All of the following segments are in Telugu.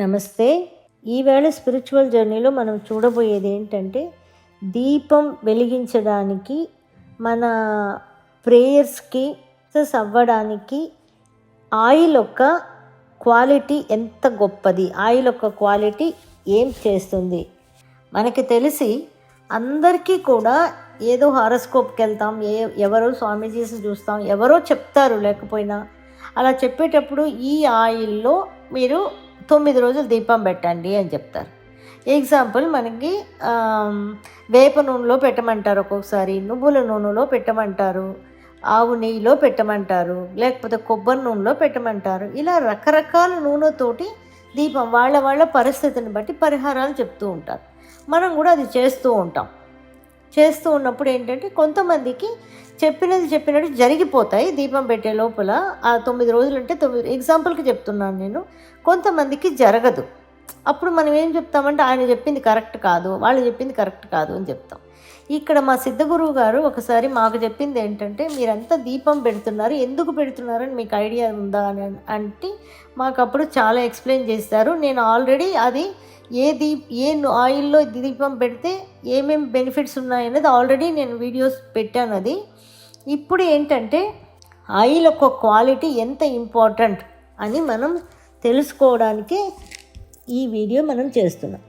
నమస్తే. ఈవేళ స్పిరిచువల్ జర్నీలో మనం చూడబోయేది ఏంటంటే దీపం వెలిగించడానికి మన ప్రేయర్స్కి సక్సెస్ అవ్వడానికి ఆయిల్ యొక్క క్వాలిటీ ఎంత గొప్పది. ఆయిల్ యొక్క క్వాలిటీ ఏం చేస్తుంది? మనకి తెలిసి అందరికీ కూడా ఏదో హారోస్కోప్కి వెళ్తాం ఏ ఎవరో స్వామీజీస్ చూస్తాం ఎవరో చెప్తారు లేకపోయినా. అలా చెప్పేటప్పుడు ఈ ఆయిల్లో మీరు తొమ్మిది రోజులు దీపం పెట్టండి అని చెప్తారు. ఎగ్జాంపుల్ మనకి వేప నూనెలో పెట్టమంటారు ఒక్కొక్కసారి నువ్వుల నూనెలో పెట్టమంటారు ఆవు నెయ్యిలో పెట్టమంటారు లేకపోతే కొబ్బరి నూనెలో పెట్టమంటారు. ఇలా రకరకాల నూనెతోటి దీపం వాళ్ళ వాళ్ళ పరిస్థితిని బట్టి పరిహారాలు చెప్తూ ఉంటారు. మనం కూడా అది చేస్తూ ఉంటాం. చేస్తూ ఉన్నప్పుడు ఏంటంటే కొంతమందికి చెప్పినది చెప్పినట్టు జరిగిపోతాయి దీపం పెట్టే లోపల. ఆ తొమ్మిది రోజులు అంటే తొమ్మిది ఎగ్జాంపుల్కి చెప్తున్నాను నేను. కొంతమందికి జరగదు. అప్పుడు మనం ఏం చెప్తామంటే ఆయన చెప్పింది కరెక్ట్ కాదు వాళ్ళు చెప్పింది కరెక్ట్ కాదు అని చెప్తాం. ఇక్కడ మా సిద్ధగురువు గారు ఒకసారి మాకు చెప్పింది ఏంటంటే మీరంతా దీపం పెడుతున్నారు ఎందుకు పెడుతున్నారని మీకు ఐడియా ఉందా? అని అంటే మాకు అప్పుడు చాలా ఎక్స్ప్లెయిన్ చేస్తారు నేను ఆల్రెడీ అది ఏ దీప్ ఏ ఆయిల్లో దీపం పెడితే ఏమేమి బెనిఫిట్స్ ఉన్నాయనేది ఆల్రెడీ నేను వీడియోస్ పెట్టాను అది. ఇప్పుడు ఏంటంటే ఆయిల్ యొక్క క్వాలిటీ ఎంత ఇంపార్టెంట్ అని మనం తెలుసుకోవడానికి ఈ వీడియో మనం చేస్తున్నాం.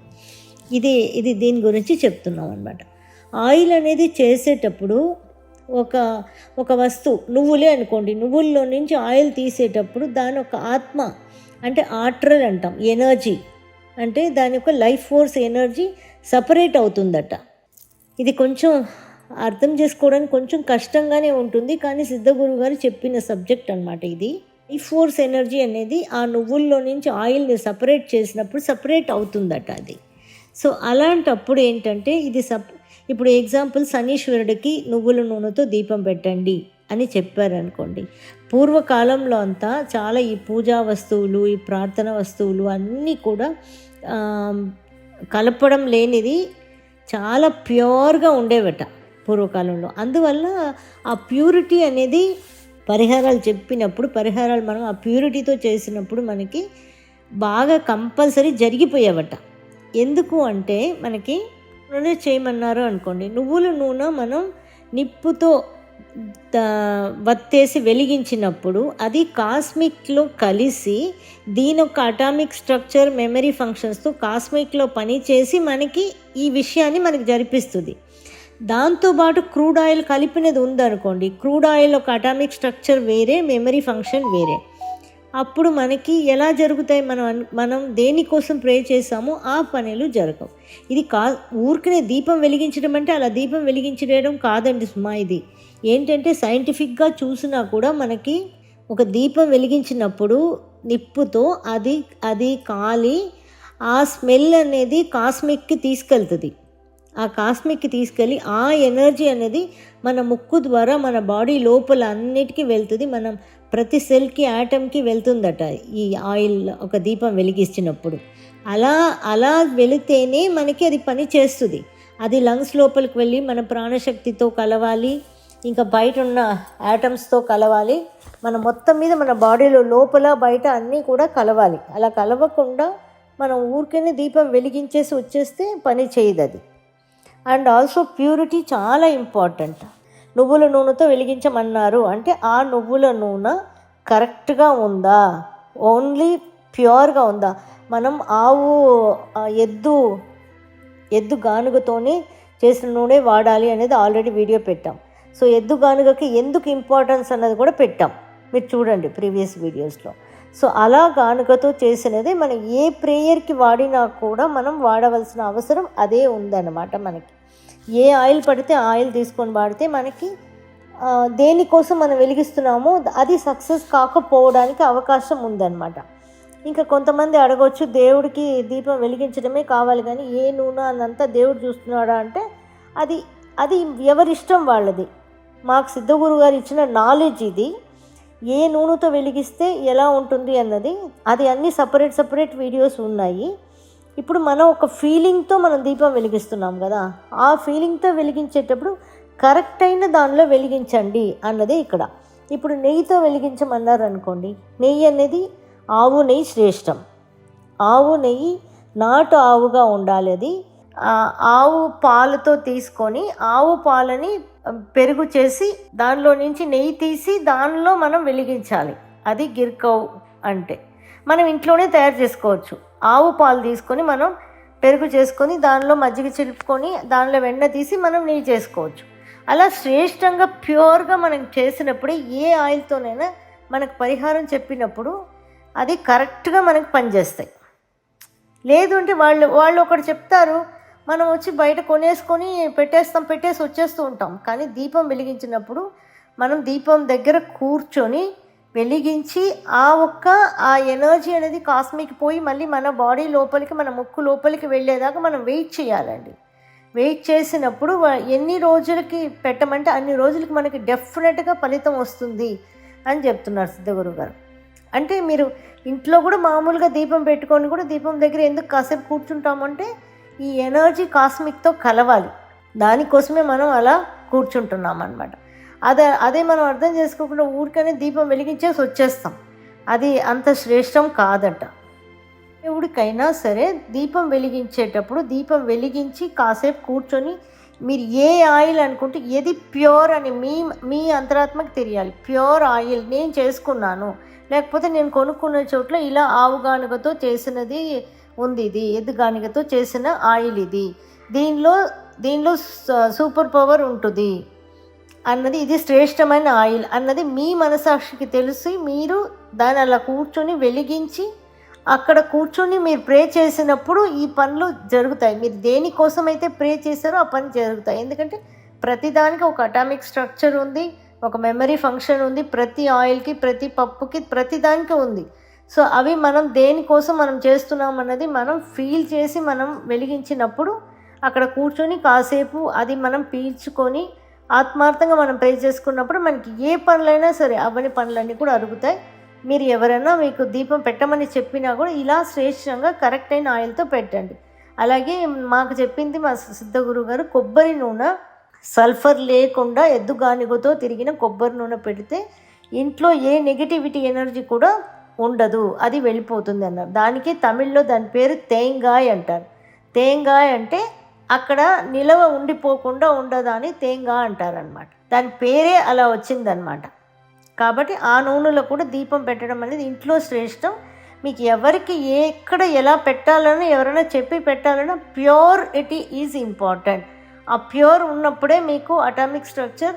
ఇది ఇది దీని గురించి చెప్తున్నాం అనమాట ఆయిల్ అనేది చేసేటప్పుడు ఒక ఒక వస్తువు నువ్వులే అనుకోండి నువ్వుల్లో నుంచి ఆయిల్ తీసేటప్పుడు దాని ఒక ఆత్మ అంటే ఆట్రల్ అంటాం ఎనర్జీ అంటే దాని యొక్క లైఫ్ ఫోర్స్ ఎనర్జీ సపరేట్ అవుతుందట. ఇది కొంచెం అర్థం చేసుకోవడానికి కొంచెం కష్టంగానే ఉంటుంది కానీ సిద్ధగురు గారు చెప్పిన సబ్జెక్ట్ అనమాట ఇది. ఈ ఫోర్స్ ఎనర్జీ అనేది ఆ నువ్వుల్లో నుంచి ఆయిల్ని సపరేట్ చేసినప్పుడు సపరేట్ అవుతుందట అది. సో అలాంటప్పుడు ఏంటంటే ఇది సప్ ఇప్పుడు ఎగ్జాంపుల్ శనీశ్వరుడికి నువ్వుల నూనెతో దీపం పెట్టండి అని చెప్పారనుకోండి. పూర్వకాలంలో అంతా చాలా ఈ పూజా వస్తువులు ఈ ప్రార్థన వస్తువులు అన్నీ కూడా కలపడం లేనిది చాలా ప్యూర్గా ఉండేవట పూర్వకాలంలో. అందువల్ల ఆ ప్యూరిటీ అనేది పరిహారాలు చెప్పినప్పుడు పరిహారాలు మనం ఆ ప్యూరిటీతో చేసినప్పుడు మనకి బాగా కంపల్సరీ జరిగిపోయేవట. ఎందుకు అంటే మనకి నూనె చేయమన్నారు అనుకోండి నువ్వుల నూనె మనం నిప్పుతో వత్తేసి వెలిగించినప్పుడు అది కాస్మిక్లో కలిసి దీని యొక్క అటామిక్ స్ట్రక్చర్ మెమరీ ఫంక్షన్స్తో కాస్మిక్లో పనిచేసి మనకి ఈ విషయాన్ని మనకి జరిపిస్తుంది. దాంతోపాటు క్రూడ్ ఆయిల్ కలిపినది ఉందనుకోండి క్రూడ్ ఆయిల్ ఒక అటామిక్ స్ట్రక్చర్ వేరే మెమరీ ఫంక్షన్ వేరే. అప్పుడు మనకి ఎలా జరుగుతాయి మనం మనం దేనికోసం ప్రే చేసామో ఆ పనులు జరగవు. ఇది కా ఊరికనే దీపం వెలిగించడం అంటే అలా దీపం వెలిగించడం కాదండి సుమా ఇది. ఏంటంటే సైంటిఫిక్గా చూసినా కూడా మనకి ఒక దీపం వెలిగించినప్పుడు నిప్పుతో అది అది కాలి ఆ స్మెల్ అనేది కాస్మిక్కి తీసుకెళ్తుంది. ఆ కాస్మిక్కి తీసుకెళ్ళి ఆ ఎనర్జీ అనేది మన ముక్కు ద్వారా మన బాడీ లోపల అన్నిటికీ వెళ్తుంది. మనం ప్రతి సెల్కి యాటమ్కి వెళ్తుందట ఈ ఆయిల్ ఒక దీపం వెలిగించినప్పుడు. అలా అలా వెళితేనే మనకి అది పని చేస్తుంది. అది లంగ్స్ లోపలికి వెళ్ళి మన ప్రాణశక్తితో కలవాలి. ఇంకా బయట ఉన్న యాటమ్స్తో కలవాలి. మన మొత్తం మీద మన బాడీలో లోపల బయట అన్నీ కూడా కలవాలి. అలా కలవకుండా మనం ఊరికనే దీపం వెలిగించేసి వచ్చేస్తే పని చేయదు అది. అండ్ ఆల్సో ప్యూరిటీ చాలా ఇంపార్టెంట్ నువ్వుల నూనెతో వెలిగించమన్నారు. అంటే ఆ నువ్వుల నూనె కరెక్ట్గా ఉందా? ఓన్లీ ప్యూర్గా ఉందా? మనం ఆవు ఎద్దు ఎద్దు గానుగతోనే చేసిన నూనె వాడాలి అనేది ఆల్రెడీ వీడియో పెట్టాం. సో ఎద్దు గానుగకి ఎందుకు ఇంపార్టెన్స్ అన్నది కూడా పెట్టాం. మీరు చూడండి ప్రీవియస్ వీడియోస్లో సో అలా గానుగతో చేసినది మనం ఏ ప్రేయర్కి వాడినా కూడా మనం వాడవలసిన అవసరం అదే ఉందన్నమాట మనకి. ఏ ఆయిల్ పడితే ఆయిల్ తీసుకొని వాడితే మనకి దేనికోసం మనం వెలిగిస్తున్నామో అది సక్సెస్ కాకపోవడానికి అవకాశం ఉందన్నమాట. ఇంకా కొంతమంది అడగవచ్చు దేవుడికి దీపం వెలిగించడమే కావాలి కానీ ఏ నూనె అన్నంతా దేవుడు చూస్తున్నాడా అంటే అది అది ఎవరిష్టం వాళ్ళది. మాకు సిద్ధగురు గారు ఇచ్చిన నాలెడ్జ్ ఇది. ఏ నూనెతో వెలిగిస్తే ఎలా ఉంటుంది అన్నది. అది అన్ని సపరేట్ సపరేట్ వీడియోస్ ఉన్నాయి. ఇప్పుడు మనం ఒక ఫీలింగ్తో మనం దీపం వెలిగిస్తున్నాం కదా. ఆ ఫీలింగ్తో వెలిగించేటప్పుడు కరెక్ట్ అయిన దానిలో వెలిగించండి అన్నదే ఇక్కడ. ఇప్పుడు నెయ్యితో వెలిగించమన్నారు అనుకోండి నెయ్యి అనేది ఆవు నెయ్యి శ్రేష్టం. ఆవు నెయ్యి నాటు ఆవుగా ఉండాలి అది. ఆవు పాలతో తీసుకొని ఆవు పాలని పెరుగు చేసి దానిలో నుంచి నెయ్యి తీసి దానిలో మనం వెలిగించాలి. అది గిర్కవ్ అంటే. మనం ఇంట్లోనే తయారు చేసుకోవచ్చు. ఆవు పాలు తీసుకొని మనం పెరుగు చేసుకొని దానిలో మజ్జిగ చిలుపుకొని దానిలో వెన్న తీసి మనం నెయ్యి చేసుకోవచ్చు. అలా శ్రేష్టంగా ప్యూర్గా మనం చేసినప్పుడు ఏ ఆయిల్తోనైనా మనకు పరిహారం చెప్పినప్పుడు అది కరెక్ట్గా మనకు పనిచేస్తాయి. లేదు అంటే వాళ్ళు వాళ్ళు ఒకటి చెప్తారు మనం వచ్చి బయట కొనేసుకొని పెట్టేస్తాం పెట్టేసి వచ్చేస్తూ ఉంటాం. కానీ దీపం వెలిగించినప్పుడు మనం దీపం దగ్గర కూర్చొని వెలిగించి ఆ ఒక్క ఆ ఎనర్జీ అనేది కాస్మిక్ పోయి మళ్ళీ మన బాడీ లోపలికి మన ముక్కు లోపలికి వెళ్ళేదాకా మనం వెయిట్ చేయాలండి. వెయిట్ చేసినప్పుడు ఎన్ని రోజులకి పెట్టమంటే అన్ని రోజులకి మనకి డెఫినెట్గా ఫలితం వస్తుంది అని చెప్తున్నారు సిద్ధగురు గారు. అంటే మీరు ఇంట్లో కూడా మామూలుగా దీపం పెట్టుకొని కూడా దీపం దగ్గర ఎందుకు కాసేపు కూర్చుంటామంటే ఈ ఎనర్జీ కాస్మిక్తో కలవాలి. దానికోసమే మనం అలా కూర్చుంటున్నాం అనమాట అదే అదే మనం అర్థం చేసుకోకుండా ఊరికనే దీపం వెలిగించేసి వచ్చేస్తాం. అది అంత శ్రేష్టం కాదట. ఎవుడికైనా సరే దీపం వెలిగించేటప్పుడు దీపం వెలిగించి కాసేపు కూర్చొని మీరు ఏ ఆయిల్ అనుకుంటే ఏది ప్యూర్ అని మీ మీ అంతరాత్మకు తెలియాలి. ప్యూర్ ఆయిల్ నేను చేసుకున్నాను. లేకపోతే నేను కొనుక్కున్న చోట్ల ఇలా ఆవుగానుగతో చేసినది ఉంది ఇది ఎద్దుగానుగతో చేసిన ఆయిల్ ఇది దీనిలో దీనిలో సూపర్ పవర్ ఉంటుంది. అన్నది ఇది శ్రేష్టమైన ఆయిల్. అన్నది మీ మనసాక్షికి తెలిసి మీరు దాన్ని అలా కూర్చొని వెలిగించి అక్కడ కూర్చొని మీరు ప్రే చేసినప్పుడు ఈ పనులు జరుగుతాయి. మీరు దేనికోసం అయితే ప్రే చేశారో ఆ పని జరుగుతాయి. ఎందుకంటే ప్రతిదానికి ఒక అటామిక్ స్ట్రక్చర్ ఉంది ఒక మెమరీ ఫంక్షన్ ఉంది ప్రతి ఆయిల్కి ప్రతి పప్పుకి ప్రతి దానికి ఉంది. సో అవి మనం దేనికోసం మనం చేస్తున్నాం అన్నది మనం ఫీల్ చేసి మనం వెలిగించినప్పుడు అక్కడ కూర్చొని కాసేపు అది మనం పీల్చుకొని ఆత్మార్థంగా మనం ప్రే చేసుకున్నప్పుడు మనకి ఏ పనులైనా సరే అవని పనులన్నీ కూడా అరుగుతాయి. మీరు ఎవరైనా మీకు దీపం పెట్టమని చెప్పినా కూడా ఇలా శ్రేష్టంగా కరెక్ట్ అయిన ఆయిల్తో పెట్టండి. అలాగే మాకు చెప్పింది మా సిద్ధగురు గారు కొబ్బరి నూనె సల్ఫర్ లేకుండా ఎద్దుగానిగతో తిరిగిన కొబ్బరి నూనె పెడితే ఇంట్లో ఏ నెగిటివిటీ ఎనర్జీ కూడా ఉండదు అది వెళ్ళిపోతుంది అన్నారు దానికి తమిళ్ళో దాని పేరు తేంగాయ్ అంటారు. తేంగాయ్ అంటే అక్కడ నిలవ ఉండిపోకుండా ఉండదని తేంగా అంటారనమాట దాని పేరే అలా వచ్చిందనమాట కాబట్టి ఆ నూనెలో కూడా దీపం పెట్టడం అనేది ఇంట్లో శ్రేష్టం. మీకు ఎవరికి ఎక్కడ ఎలా పెట్టాలని ఎవరైనా చెప్పి పెట్టాలన్నా ప్యూర్ ఇట్ ఈజ్ ఇంపార్టెంట్. ఆ ప్యూర్ ఉన్నప్పుడే మీకు అటామిక్ స్ట్రక్చర్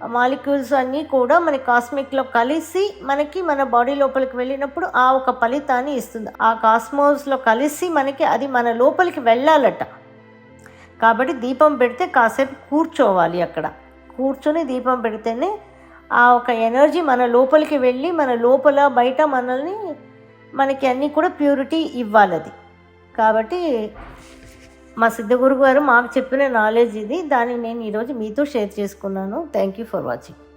మాలిక్యూల్స్ అన్నీ కూడా మన కాస్మిక్లో కలిసి మనకి మన బాడీ లోపలికి వెళ్ళినప్పుడు ఆ ఒక ఫలితాన్ని ఇస్తుంది. ఆ కాస్మోస్లో కలిసి మనకి అది మన లోపలికి వెళ్ళాలట. కాబట్టి దీపం పెడితే కాసేపు కూర్చోవాలి అక్కడ. కూర్చొని దీపం పెడితేనే ఆ ఒక ఎనర్జీ మన లోపలికి వెళ్ళి మన లోపల బయట మనల్ని మనకి అన్నీ కూడా ప్యూరిటీ ఇవ్వాలి అది. కాబట్టి మా సిద్ధగురు గారు మాకు చెప్పిన నాలెడ్జ్ ఇది. దాన్ని నేను ఈరోజు మీతో షేర్ చేసుకున్నాను. Thank you for watching